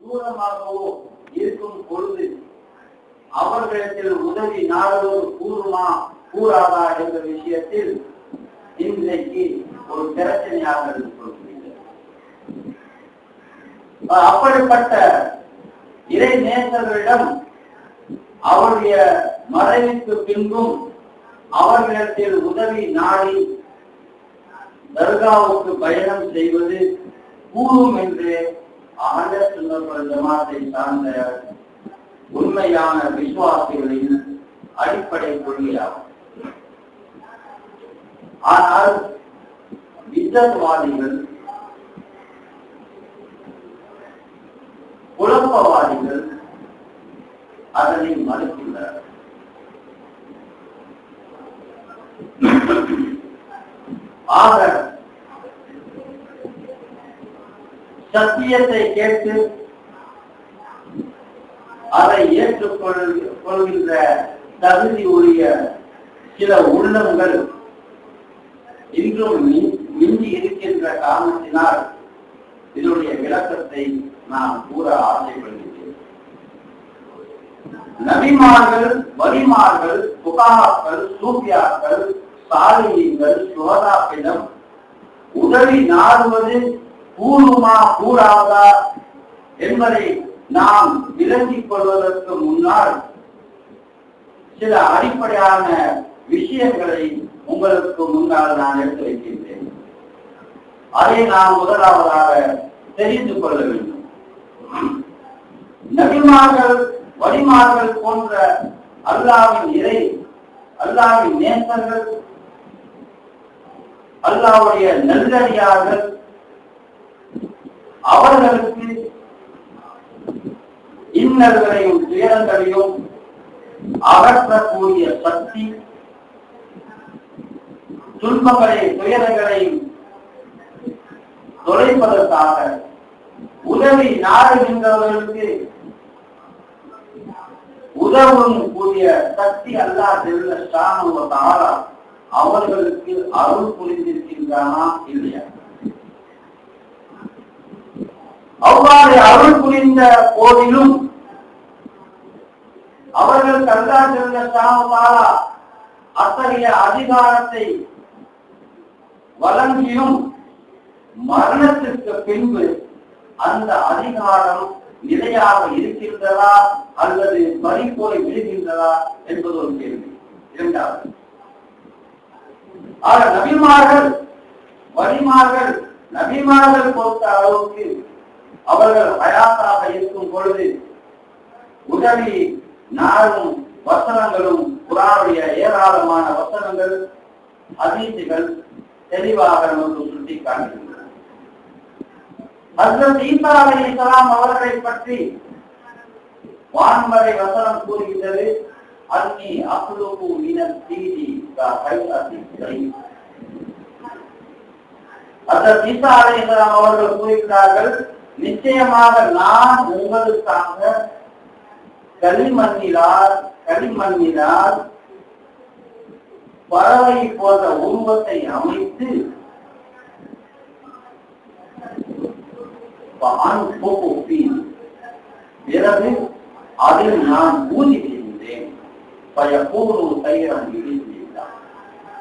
தூரமாகவோ இருக்கும் பொழுது அவர்களிடத்தில் உதவி நாடுவது கூறுமா கூறாதா என்ற விஷயத்தில் இன்றைக்கு ஒரு பிரச்சனையாக அப்படிப்பட்ட இறை நேசர்களிடம் அவருடைய மறைவுக்கு பின்பும் அவர்களிடத்தில் உதவி நாடி தர்காவுக்கு பயணம் செய்வது கூடும் என்று ஆண்ட ஜமாத்தை சார்ந்த உண்மையான விசுவாசிகளின் அடிப்படை கொள்கையாகும். ஆனால் வித்தத்வாதிகள் குழப்பவாதிகள் அதனை மறுக்கின்றனர். ஆக சத்தியத்தை கேட்டு அதை ஏற்றுக்கொள் கொள்கின்ற தகுதி உரிய சில உள்ளங்கள் இன்றும் மிஞ்சி இருக்கின்ற காரணத்தினால் இதனுடைய விளக்கத்தை நான் கூற ஆசைப்படுகிறேன் நபிமார்கள் வரிமார்கள் புகாக்கள் சூப்பியாக்கள் சாலியங்கள் சுகதாக்களிடம் உதவி நாடுவது கூறுமா கூறாதா என்பதை நாம் விளங்கிக் கொள்வதற்கு முன்னால் சில அடிப்படையான விஷயங்களை உங்களுக்கு முன்னால் நான் எடுத்து வைக்கின்றேன். அதை நாம் முதலாவதாக தெரிந்து கொள்ள வேண்டும். நபிமார்கள் வழிமார்கள் போன்ற அல்லாவின் இறை அல்லாவின் நேசர்கள் அல்லாவுடைய நல்லடியார்கள் அவர்களுக்கு இன்னல்களையும் துயரங்களையும் அகற்றக்கூடிய சக்தி துன்பங்களை துயரங்களை தொலைப்பதற்காக உதவி நாடுகின்றவர்களுக்கு உதவும் கூடிய சக்தி அல்லா செல்ல சாணுவதால அவர்களுக்கு அருள் புரிந்திருக்கின்றானா இல்லையா? அவ்வாறு அருள் புரிந்த போதிலும் அவர்கள் அல்லா செல்ல அத்தகைய அதிகாரத்தை வழங்கியும் மரணத்திற்கு பின்பு அந்த அதிகாரம் நிலையாக இருக்கின்றதா அல்லது பறிப்போய் விழுகின்றதா என்பது ஒரு கேள்வி. இரண்டாவது ஆக நபிமார்கள் வழிமார்கள் நபிமார்கள் பொறுத்த அளவுக்கு அவர்கள் ஹயாத்தாக இருக்கும் பொழுது உதவி நாளும் வசனங்களும் குரானுடைய ஏராளமான வசனங்கள் அதிர்ச்சிகள் தெளிவாக நமக்கு சுட்டி காண்கின்றன ஹஸ்ரத் ஈசா அலைஹிஸ்ஸலாம் அவர்களை பற்றி வான்மறை வசனம் கூறுகின்றது அன்னி அப்லுகு மினத் தீதி கா ஹைஅத்தி ஸரீ ஹஸ்ரத் ஈசா அவர்கள் கூறுகிறார்கள் நிச்சயமாக நான் உங்களுக்காக களிமண்ணிலால் களிமண்ணினால் பறவை போன்ற உருவத்தை அமைத்து பான் பிறகு அதில் நான் ஊதி செய்கின்றேன் பயப்பூர்வ தைரம்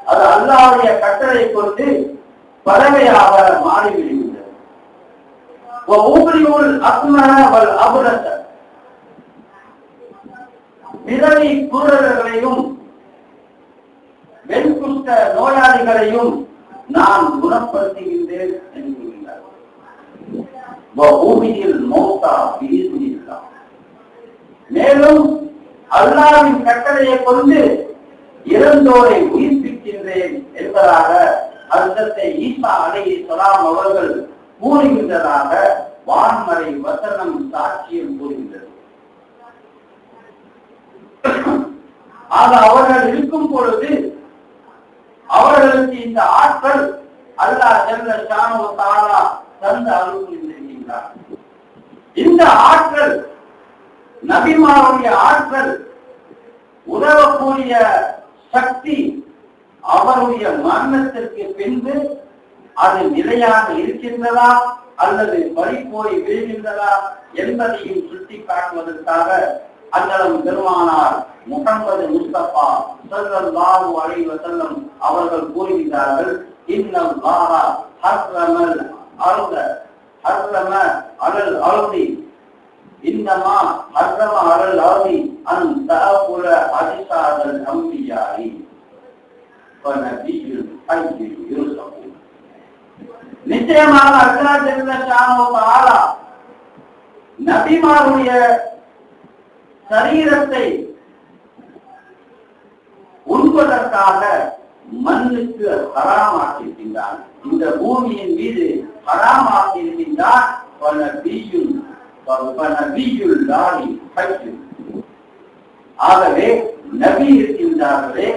அது அல்லாவுடைய கட்டளை கொண்டு பறவையாக மாறிவிடும் ஊபரியுள் அக்மர அவள் அபுரச பிறவி குருடர்களையும் வெண்குஷ்ட நோயாளிகளையும் நான் குணப்படுத்துகின்றேன் என்கிறார். பூமியில் மௌத்தா வீசுகிறார் மேலும் அல்லாவின் கட்டளையை கொண்டு இறந்தோரை உயிர்ப்பிக்கின்றேன் என்பதாக அர்த்தத்தை ஈசா அலையை சொலாம் அவர்கள் கூறுகின்றதாக வான்மறை வசனம் சாட்சியம் கூறுகின்றது. ஆக அவர்கள் இருக்கும் பொழுது அவர்களுக்கு இந்த ஆற்றல் அல்லாஹ் ஜல்ல சாணவ தாரா தந்து அருள் இந்த ஆற்றல் நபிமாவுடைய ஆற்றல் உதவக்கூடிய சக்தி அவருடைய மரணத்திற்கு பின்பு அது நிலையாக இருக்கின்றதா அல்லது வழி போய் விழுகின்றதா என்பதையும் சுட்டி காட்டுவதற்காக அங்கலம் பெருமானார் முகமது முஸ்தபா ஸல்லல்லாஹு அலைஹி வஸல்லம் அவர்கள் கூறுகிறார்கள் இன்னம் லாஹா ஹர்ரமல் அருத ஹர்ரம அலல் அருதி. இன்னமா ஹர்ரம அலல் அருதி அன் தஅகுல அஜிசாதல் அம்பியாரி ஃபநபியுல் ஹய்யில் நிச்சயமாக அர்ஜுனா ஜல்ல ஷானஹு தஆலா நபிமாருடைய சரீரத்தை உண்பதற்காக மண்ணுக்கு ஹராமாக்கியிருக்கின்றான். இந்த பூமியின் மீது ஹராமாக்கியிருக்கின்றான். பல பீயுள் பல பீயுள் லாரி ஆகவே நபி இருக்கின்றார்களே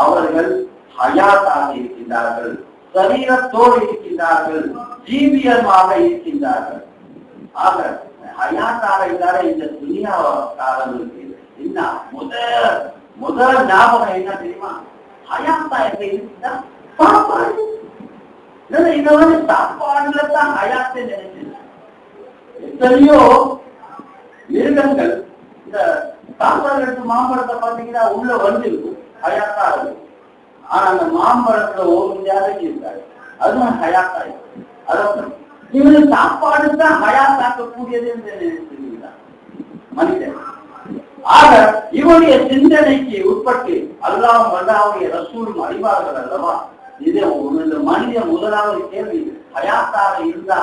அவர்கள் ஹயாத்தாக இருக்கின்றார்கள் சரீரத்தோடு இருக்கின்றார்கள் ஜீவியமாக இருக்கின்றார்கள். ஆக ஹயாத்தாக இருந்தாலே இந்த துணியாக்காரர்களுக்கு என்ன? முதல் முதல் ஞாபகம் என்ன தெரியுமா? ஹயாத்தா என்ன சாப்பாடு. இல்ல, இத வந்து சாப்பாடுல தான் ஹயாத்தை நினைச்சு எத்தனையோ மிருகங்கள் இந்த சாப்பாடு எடுத்து மாம்பழத்தை பார்த்தீங்கன்னா உள்ள வந்திருக்கும். ஹயாத்தா இருக்கும். ஆனா அந்த மாம்பழத்துல ஒரு முடியாத அதுதான் ஹயாத்தா இருக்கு அதான் இவரு சாப்பாடு தான் ஹயாத்தாக்கக்கூடியது என்று நினைச்சிருக்கிறார் மனிதன். ஆக இவருடைய சிந்தனைக்கு உட்பட்டு அல்லாவும் அல்லாவுடைய ரசூலும் அறிவார்கள் அல்லவா? இது ஒரு இந்த மனிதன் முதலாவது கேள்வி ஹயாத்தாக இருந்தா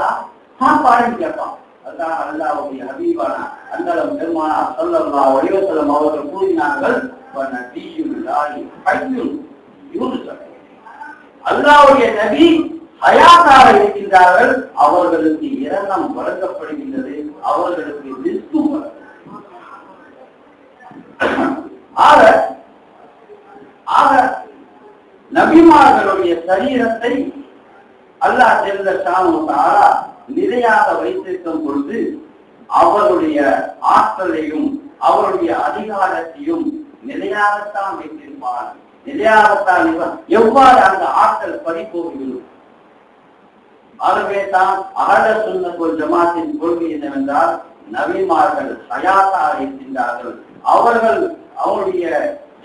சாப்பாடுன்னு கேட்பான். அதான் அல்லாவுடைய ஹபீபான அந்தளம் பெருமானா சொல்லல்லா வடிவசலம் அவர்கள் கூறினார்கள் வன அல்லாவுடைய நபி ஹயாத்தாக இருக்கின்றார்கள். அவர்களுக்கு இரணம் வழங்கப்படுகின்றது. அவர்களுக்கு ரிஸ்கு ஆக ஆக நபிமார்களுடைய சரீரத்தை அல்லாஹ் சேர்ந்த ஷானு நிலையாக வைத்திருக்கும் பொழுது அவருடைய ஆற்றலையும் அவருடைய அதிகாரத்தையும் நிலையாகத்தான் வைத்திருப்பார்கள் நிலையாகத்தான் எவ்வாறு அந்த ஆற்றல் பறிப்போகிறது ஆகவே தான் அகல சுண்ணத்துல் ஜமாத்தின் கொள்கை என்னவென்றால் நவிமார்கள் ஹயாத்தா இருக்கின்றார்கள் அவர்கள் அவருடைய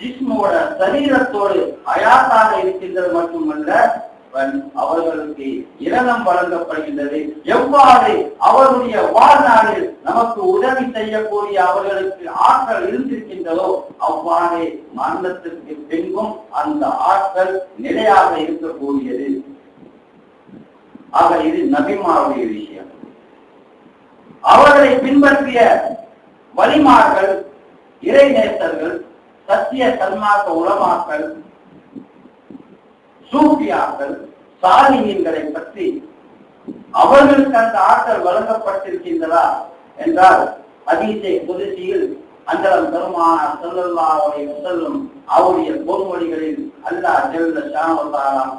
ஜிஸ்மோட சரீரத்தோடு அயாசாக இருக்கின்றது மட்டுமல்ல அவர்களுக்கு இரணம் வழங்கப்படுகின்றது. எவ்வாறு அவருடைய வாழ்நாளில் நமக்கு உதவி செய்யக்கூடிய அவர்களுக்கு ஆற்றல் இருந்திருக்கின்றதோ அவ்வாறே மரணத்திற்கு பின்பும் அந்த ஆற்றல் நிலையாக இருக்கக்கூடியது. ஆக இது நபிமாவுடைய விஷயம். அவர்களை பின்பற்றிய வலிமார்கள் இறைநேசர்கள் சத்திய சன்மார்க்க உளமாக்கள் சூஃபியாக்கள் சாலிகங்களை பற்றி அவர்களுக்கு அந்த ஆற்றல் வழங்கப்பட்டிருக்கின்றதா என்றால் ஹதீஸை குதிசியில் அந்தளம் பெருமானார் ஸல்லல்லாஹு அலைஹி வஸல்லம் அவருடைய பொன்மொழிகளில் அல்லாஹ் ஜல்ல ஷானஹு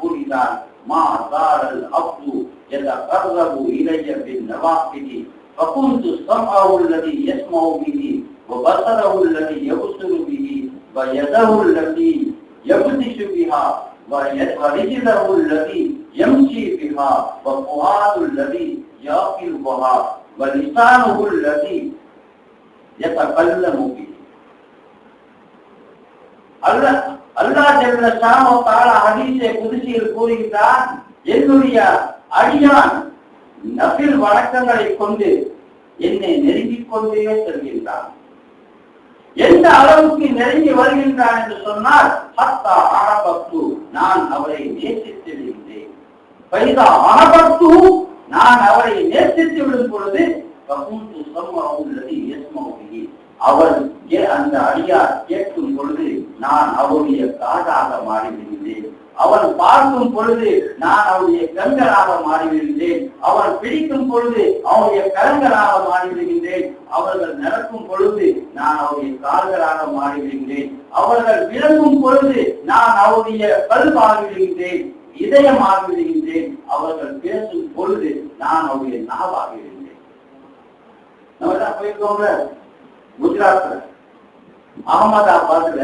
கூறுகிறார் மா தாரல் அப்து யதகர்ரபு இலைய பின் நவாஃபிலி فكنت سمعه الذي يسمع به وبصره الذي يبصر به ويده التي يبطش بها ويد- ورجله الذي يمشي بها وفؤاد الذي يعقل بها ولسانه الذي يتكلم به அல்லாஹ் அல்லாஹ் ஜல்ல ஷானஹு தஆலா ஹதீஸை குத்ஸியில் கூறுகிறார் என்னுடைய அடியான் நபில் வணக்கங்களை கொண்டு என்னை நெருங்கிக் கொண்டே செல்கின்றான் எந்த அளவுக்கு நெருங்கி வருகின்றான் என்று சொன்னால் ஹத்தா அனபத்து நான் அவரை நேசித்து விடுகிறேன். பைதா நான் அவரை நேசித்து விடும் பொழுது பகுந்து சம்மவுள்ளது எஸ்மௌகி அவர் அந்த அடியார் கேட்கும் பொழுது நான் அவருடைய காதாக மாறிவிடுகிறேன். அவன் பார்க்கும் பொழுது நான் அவருடைய கண்களாக மாறிவிடுகின்றேன். அவன் பிடிக்கும் பொழுது அவனுடைய கரங்களாக மாறிவிடுகின்றேன். அவர்கள் நடக்கும் பொழுது நான் அவருடைய கால்களாக மாறிவிடுகின்றேன். அவர்கள் விளங்கும் பொழுது நான் அவருடைய பல்பாகிவிடுகின்றேன் இதயமாகிவிடுகின்றேன் அவர்கள் பேசும் பொழுது நான் அவருடைய நாவாகிவிடுகின்றேன். நம்ம போயிருக்கோம்ல? குஜராத்ல அகமதாபாத்ல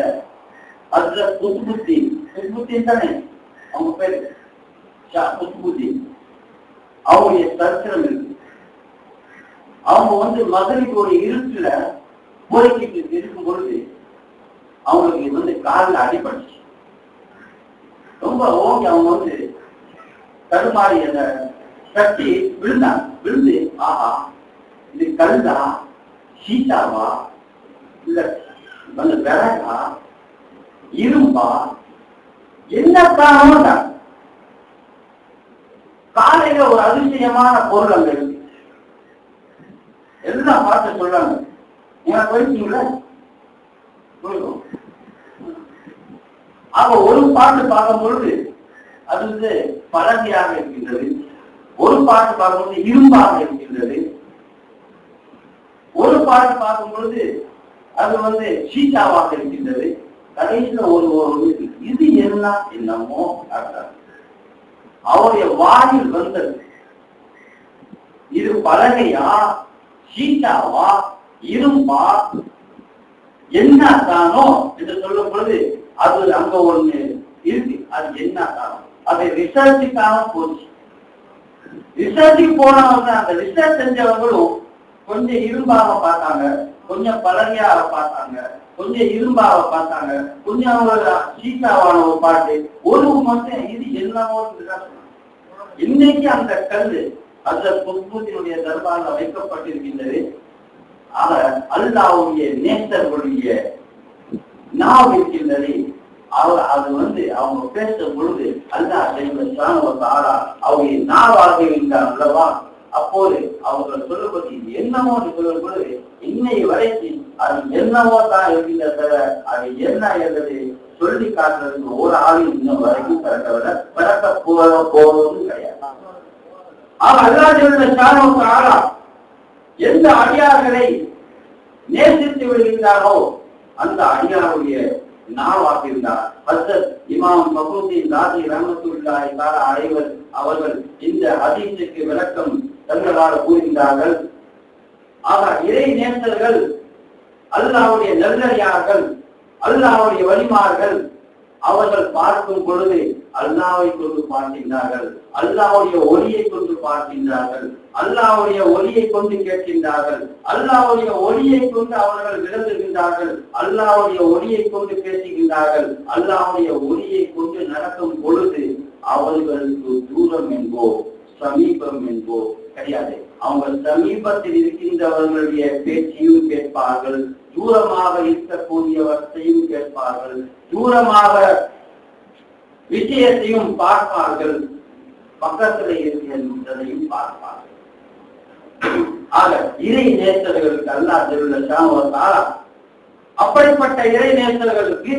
அதுல குத்புத்தீன் குத்புத்தீன் தானே அவங்க பேரு குத்புதீன் அவங்களுடைய சரித்திரம் இருக்கு அவங்க வந்து மகனுக்கு ஒரு இருட்டுல கோரிக்கைக்கு இருக்கும் பொழுது அவங்களுக்கு வந்து காலில் அடிபட்டுச்சு ரொம்ப ஓங்கி அவங்க வந்து தடுமாறி அந்த கட்டி விழுந்தாங்க விழுந்து ஆஹா இது கழுதா சீட்டாவா இல்ல வந்து விறகா இரும்பா என்ன காரணம் தான் காலையில ஒரு அதிசயமான பொருள் அங்க இருக்கு. எல்லாம் பார்த்து சொல்றாங்க நீங்க போயிருக்கீங்களா? அப்ப ஒரு பாட்டு பார்க்கும் பொழுது அது வந்து பழகியாக இருக்கின்றது. ஒரு பாட்டு பார்க்கும்போது இரும்பாக இருக்கின்றது. ஒரு பாட்டு பார்க்கும் பொழுது அது வந்து சீட்டாவாக இருக்கின்றது. கடைசியில் ஒரு ஒரு இது என்ன என்னமோ அர்த்தம். அவருடைய வாயில் வந்தது. இது பலகையா சீட்டாவா இரும்பா என்ன தானோ என்று சொல்லும் பொழுது அது அங்க ஒண்ணு இருக்கு அது என்ன தானோ அதை ரிசர்ச்சுக்காக போச்சு. ரிசர்ச்சுக்கு போனவங்க அந்த ரிசர்ச் செஞ்சவங்களும் கொஞ்சம் இரும்பாக பார்த்தாங்க கொஞ்சம் பலகையாக பார்த்தாங்க. கொஞ்சம் இரும்பாவை பார்த்தாங்க. கொஞ்சம் அவங்களோட சீட்டாவான ஒரு பாட்டு. ஒரு மட்டும் இது எல்லாமோ இன்னைக்கு அந்த கல் அந்த புத்தூத்தினுடைய தர்பாரில் வைக்கப்பட்டிருக்கின்றது. அவர் அல்லாவுடைய நேசர்களுடைய நாவ் இருக்கின்றது. அவர் அது வந்து அவங்க பேசும் பொழுது அல்லா செய்வதாரா அவங்க நாவாக இருந்தார் அல்லவா? அப்போது அவங்க சொல்லுவது இது என்னமோ சொல்லும் பொழுது இன்னை வரைக்கும் அது என்னவோ தான் இருக்கின்ற தவிர அது என்ன என்பதை சொல்லி காட்டுறதுக்கு ஒரு ஆளும் இன்னும் வரைக்கும் பிறக்கவில்லை பிறக்க போற போவதும் கிடையாது. அவர் ஆளா எந்த அடியார்களை நேசித்து விடுகின்றாரோ அந்த அடியாருடைய நாவாக ஹசத் இமாம் மகூத்தின் தாதி ரஹமத்துல்லாஹி தாலா அனைவர் அவர்கள் இந்த ஹதீஸுக்கு விளக்கம் தங்களால் கூறுகின்றார்கள். ஆனால் இறை நேர்ந்தர்கள் அல்லாவுடைய நல்லறியார்கள் அல்லாவுடைய வழிமார்கள் அவர்கள் பார்க்கும் பொழுது அல்லாவை கொண்டு பார்க்கின்றார்கள் அல்லாவுடைய ஒளியை கொண்டு பார்க்கின்றார்கள் அல்லாவுடைய ஒளியை கொண்டு கேட்கின்றார்கள் அல்லாவுடைய ஒளியை கொண்டு அவர்கள் விளங்குகின்றார்கள் அல்லாவுடைய ஒளியை கொண்டு பேசுகின்றார்கள் அல்லாவுடைய ஒளியை கொண்டு நடக்கும் பொழுது அவர்களுக்கு தூரம் என்போ சமீபம் என்போ கிடையாது. அவங்க சமீபத்தில் இருக்கின்றவர்களுடைய பேச்சையும் கேட்பார்கள் தூரமாக இருக்கக்கூடியவற்றையும் கேட்பார்கள் தூரமாக விஷயத்தையும் பார்ப்பார்கள் பக்கத்தில் இருக்கின்றதையும் பார்ப்பார்கள். ஆக இறை நேசர்களுக்கு அல்லா திருவிழா அப்படிப்பட்ட இறை நேசர்களுக்கு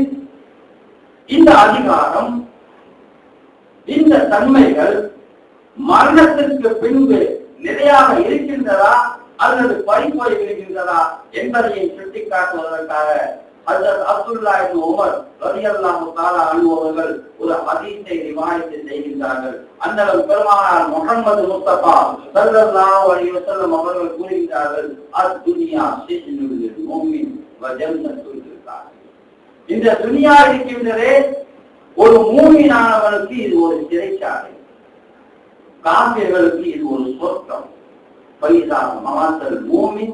இந்த அதிகாரம் இந்த தன்மைகள் மரணத்திற்கு பின்பு நிலையாக இருக்கின்றதா? அல்லது பறிப்போய் இருக்கின்றதா? என்பதையும் சுட்டிக்காட்டுவதற்காக ஹஜரத் அப்துல்லா இப்னு உமர் ரலியல்லாஹு தஆலா அன்ஹு ஒரு ஹதீஸை ரிவாயத் செய்கின்றார்கள். அந்த பெருமானார் முஹம்மது முஸ்தபா ஸல்லல்லாஹு அலைஹி வஸல்லம் அவர்கள் கூறுகின்றார்கள் அத் துனியா சிஜ்னுல் முஃமின் வ ஜன்னத்துல் இந்த துனியா இருக்கின்றதே ஒரு மூமினானவனுக்கு இது ஒரு சிறைச்சாலை. காபியர்களுக்கு இது ஒரு சொர்க்கம். பைசா மவாத்தல் பூமி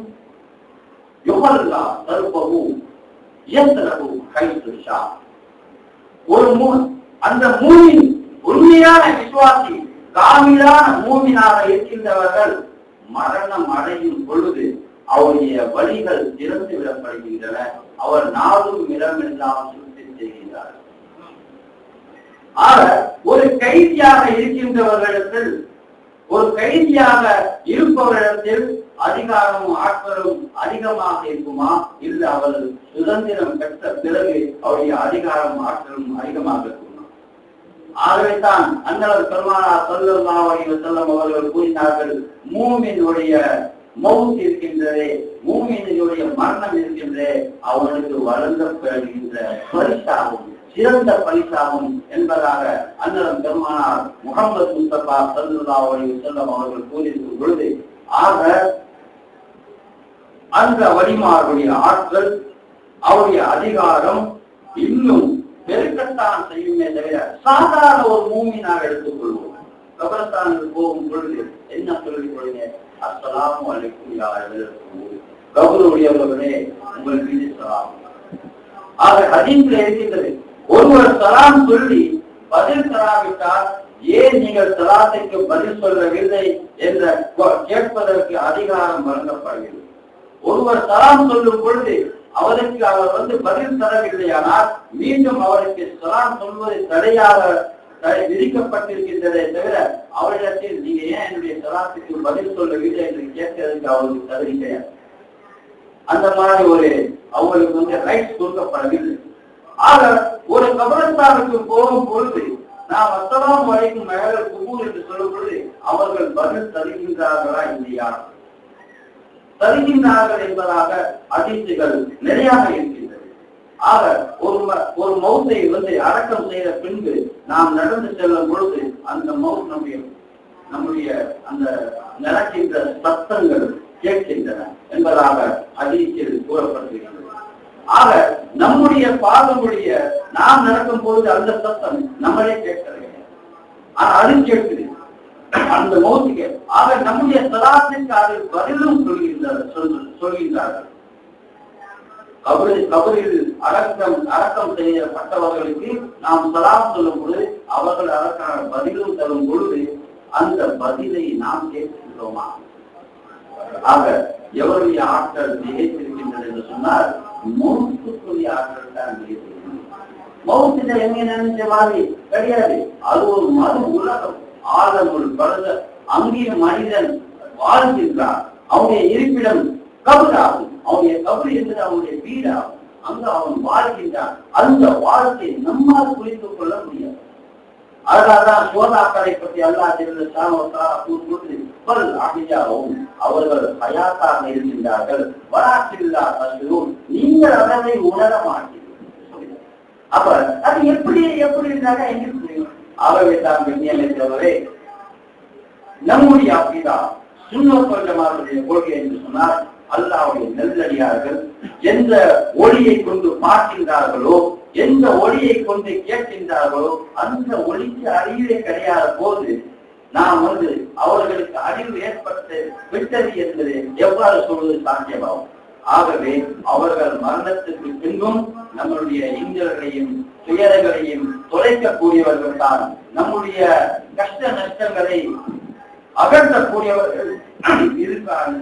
யுகல்லா தருப்பகு இயந்திரகு கைத்து ஷா. ஒரு மூ அந்த மூமின் உண்மையான விசுவாசி காமிலான மூமினாக இருக்கின்றவர்கள் மரணம் அடையும் பொழுது அவருடைய வழிகள் திறந்து விடப்படுகின்றன. அவர் நாடும் இடமெல்லாம் சுற்றி செய்கின்றார் ஆக ஒரு கைதியாக இருக்கின்றவர்களிடத்தில் ஒரு கைதியாக இருப்பவரிடத்தில் அதிகாரமும் ஆற்றலும் அதிகமாக இருக்குமா? இல்லை அவர் சுதந்திரம் பெற்ற பிறகு அவருடைய அதிகாரம் ஆற்றலும் அதிகமாக இருக்குமா? ஆகவே தான் அண்ணவர் பெருமானா சொல்லலாம் செல்லம் அவர்கள் கூறினார்கள் மூமினுடைய மவுத் இருக்கின்றதே மூமினுடைய மரணம் இருக்கின்றதே அவனுக்கு வழங்கப்படுகின்ற பரிசாகும். சிறந்த பரிசாகும் என்பதாக அண்ணன் பெருமானார் முகமது முஸ்தபா சல்லா செல்லம் அவர்கள் கூறியிருக்கும் பொழுது ஆக அந்த வழிமாருடைய ஆற்றல் அவருடைய அதிகாரம் இன்னும் பெருக்கத்தான் செய்யுமே தவிர சாதாரண ஒரு மூமினாக எடுத்துக்கொள்வோம். கபரஸ்தானுக்கு போகும் பொழுது என்ன சொல்லிக் கொள்ளுங்க அஸ்ஸலாமு அலைக்கும் யாரு அஹ்லல் கபருடையவர்களே உங்கள் மீது சலாம். ஆக ஹதீஸ்ல இருக்கின்றது ஒருவர் சலாம் சொல்லி பதில் தராவிட்டால் ஏன் நீங்கள் சலாத்துக்கு பதில் சொல்லவில்லை என்ற கேட்பதற்கு அதிகாரம் வழங்கப்படுகிறது. ஒருவர் சலாம் சொல்லும் பொழுது அவருக்கு அவர் வந்து பதில் தரவில்லையானால் மீண்டும் அவருக்கு சலாம் சொல்வது தடையாக விதிக்கப்பட்டிருக்கின்றதே தவிர அவரிடத்தில் நீங்க ஏன் என்னுடைய சலாத்துக்கு பதில் சொல்லவில்லை என்று கேட்கிறதுக்கு அவருக்கு தகுதி கிடையாது. அந்த மாதிரி ஒரு அவங்களுக்கு வந்து ரைட்ஸ் கொடுக்கப்படவில்லை. ஆக ஒரு கபரஸ்தானுக்கு போகும் பொழுது நாம் அத்தலாம் வரைக்கும் மேல குபூர் என்று சொல்லும் பொழுது அவர்கள் பதில் தருகின்றார்களா இல்லையா? தருகின்றார்கள் என்பதாக அதிர்ச்சிகள் நிறையாக இருக்கின்றது ஆக ஒரு ம- ஒரு மௌத்தை வந்து அடக்கம் செய்த பின்பு நாம் நடந்து செல்லும் பொழுது அந்த மவுத் நம்முடைய நம்முடைய அந்த நடக்கின்ற சத்தங்கள் கேட்கின்றன என்பதாக அதிர்ச்சியில் கூறப்படுகின்றன ஆக நம்முடைய பாதமுடைய நாம் நடக்கும் போது அந்த சத்தம் நம்மளே கேட்கிறது. ஆனா அது கேட்குது. அந்த மௌத்திக ஆக நம்முடைய சலாத்திற்கு அது பதிலும் சொல்கின்றார் சொல்கின்றார்கள். கபரில் கபரில் அடக்கம் அடக்கம் செய்யப்பட்டவர்களுக்கு நாம் சலாம் சொல்லும் பொழுது அவர்கள் அதற்கான பதிலும் தரும் பொழுது அந்த பதிலை நாம் கேட்கின்றோமா? ஆக எவருடைய ஆற்றல் நிலைத்திருக்கின்றது என்று சொன்னால் மௌத்துக்குரிய ஆற்றல் தான் மௌத்துல எங்க நினைச்ச மாதிரி கிடையாது அது ஒரு மறு உலகம் ஆழமுள் பழுத அங்கே மனிதன் வாழ்கின்றான் அவனுடைய இருப்பிடம் கபராகும் அவனுடைய கபர் என்பது அவனுடைய வீடாகும் அங்கு அவன் வாழ்கின்றான் அந்த வாழ்க்கையை நம்மால் புரிந்து கொள்ள முடியாது அதனால்தான் சோதாக்களை பற்றி அல்லா தெரிந்த சாமத்தா கூறும்போது பல் அகிஜாவும் அவர்கள் ஹயாத்தாக இருக்கின்றார்கள் வராற்றில்லா தசுரும் நீங்கள் அதனை உணர மாட்டீர்கள் அப்ப அது எப்படி எப்படி இருந்தாங்க எங்களுக்கு புரியும் ஆகவே தான் கண்ணியமைத்தவரே நம்முடைய அப்படிதா சுண்ணத்தோல் ஜமாத்துடைய கொள்கை என்று சொன்னால் அல்லாவுடைய நெல்லடியார்கள் எந்த ஒளியை கொண்டு பார்க்கின்றார்களோ எந்த ஒளியை கொண்டு கேட்கின்றார்களோ அந்த ஒளிக்கு அறிவே கிடையாத போது நாம் வந்து அவர்களுக்கு அறிவு ஏற்பட்டு விட்டது என்பது எவ்வாறு சொல்வது சாத்தியமாகும்? ஆகவே அவர்கள் மரணத்துக்கு பின்பும் நம்மளுடைய இந்தியர்களையும் துயரங்களையும் தொலைக்கக்கூடியவர்கள் தான் நம்முடைய கஷ்ட நஷ்டங்களை அகற்றக்கூடியவர்கள் இருக்கான்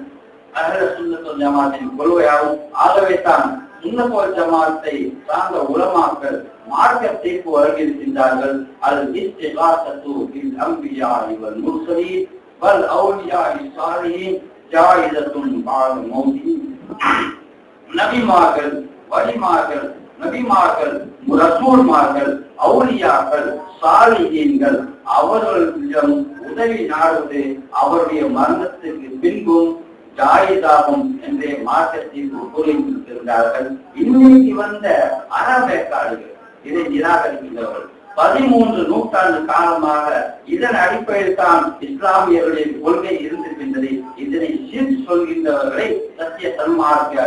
அகல சுண்ணத்துல் ஜமாத்தின் கொள்கையாகும் ஆகவே தான் சுண்ணத்துல் ஜமாத்தை சார்ந்த உலமாக்கள் மார்க்க தீர்ப்பு வருகின்றார்கள் அது இஸ்திகாசத்து பில் அம்பியா இவர் முர்சலி வல் அவுலியா இசாரியின் ஜாயிதத்துன் பால் மௌதி நபிமார்கள் வலிமார்கள் நபிமார்கள் ரசூல்மார்கள் அவுலியாக்கள் சாலிகீன்கள் அவர்களிடம் உதவி நாடுவது அவருடைய மரணத்துக்கு பின்பும் ஜாயிதாகும் என்றே மாற்றத்தில் கூறியிருக்கிறார்கள் இன்னைக்கு வந்த அறவேக்காடுகள் இதை நிராகரிக்கின்றவர்கள். பதிமூன்று நூற்றாண்டு காலமாக இதன் அடிப்படையில் தான் இஸ்லாமியர்களின் கொள்கை இருந்திருக்கின்றது. இதனை சீர்த்து சொல்கின்றவர்களை சத்திய சன்மார்க்க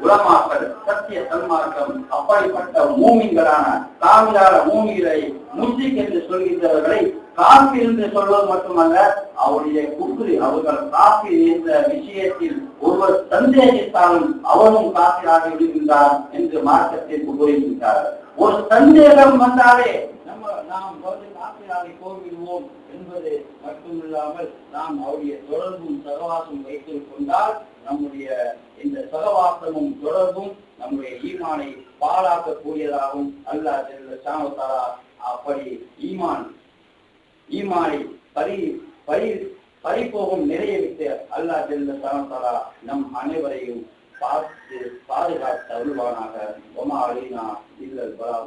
உலமாக்கள் சத்திய சன்மார்க்கம் அப்படிப்பட்ட மூமிங்களான தாமிரார மூமிகளை முஸ்லிக் என்று சொல்கின்றவர்களை காப்பி என்று சொல்வது மட்டுமல்ல அவருடைய குக்குரி அவர்கள் காப்பி என்ற விஷயத்தில் ஒருவர் சந்தேகித்தாலும் அவனும் காப்பியாக விடுகின்றார் என்று மார்க்கத்தில் கூறுகின்றார் ஒரு சந்தேகம் வந்தாலே நாம் நாட்டினாரை போர்விடுவோம் என்பது மட்டுமில்லாமல் நாம் அவருடைய தொடர்பும் சகவாசம் வைத்துக் கொண்டால் நம்முடைய இந்த சகவாசமும் தொடர்பும் நம்முடைய ஈமானை பாழாக்கக்கூடியதாகவும் அல்லாஹ் ஜல்ல அப்படி ஈமான் ஈமானை பரி பரி பறிபோகும் நிறைய விட்டு அல்லாஹ் ஜல்ல ஷானஹு நம் அனைவரையும் பார்த்து பாதுகாத்த அருள்வானாக ஒமா அலினா இல்லல் பலா